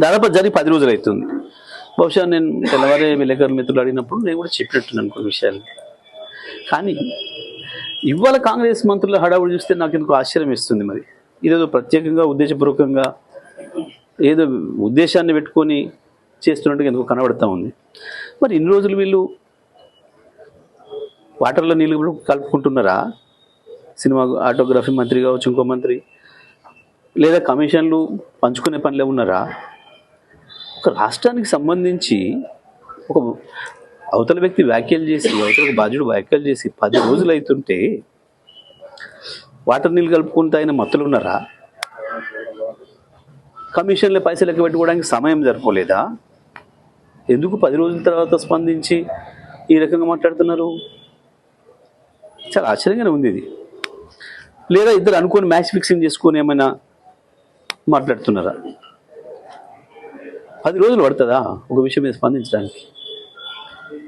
దాదాపు జరిగి పది రోజులు అవుతుంది బహుశా నేను తెల్లవారే విలేకరుల మిత్రులు అడిగినప్పుడు నేను కూడా చెప్పినట్టున్నాను కొన్ని విషయాలు. కానీ ఇవాళ కాంగ్రెస్ మంత్రుల హడావుడి చూస్తే నాకు ఎందుకు ఆశ్చర్యం ఇస్తుంది మరి. ఇదేదో ప్రత్యేకంగా ఉద్దేశపూర్వకంగా ఏదో ఉద్దేశాన్ని పెట్టుకొని చేస్తున్నట్టుగా ఎందుకు కనబడతా ఉంది. మరి ఇన్ని రోజులు వీళ్ళు వాటర్లో నీళ్ళు కలుపుకుంటున్నారా? సినిమా ఆటోగ్రఫీ మంత్రి కావచ్చు ఇంకో మంత్రి. లేదా కమిషన్లు పంచుకునే పనిలో ఉన్నారా? ఒక రాష్ట్రానికి సంబంధించి ఒక అవతల వ్యక్తి వ్యాఖ్యలు చేసి అవతల బాధ్యుడు వ్యాఖ్యలు చేసి పది రోజులు అవుతుంటే వాటర్ నీళ్ళు కలుపుకుంటూ ఆయన మత్తులు ఉన్నారా? కమిషన్ల పైసలు లెక్క పెట్టుకోవడానికి సమయం జరపలేదా? ఎందుకు పది రోజుల తర్వాత స్పందించి ఈ రకంగా మాట్లాడుతున్నారు? చాలా ఆశ్చర్యంగానే ఉంది ఇది. లేదా ఇద్దరు అనుకొని మ్యాచ్ ఫిక్సింగ్ చేసుకొని ఏమైనా మాట్లాడుతున్నారా? పది రోజులు పడుతుందా? ఒక విషయం మీద స్పందించడానికి.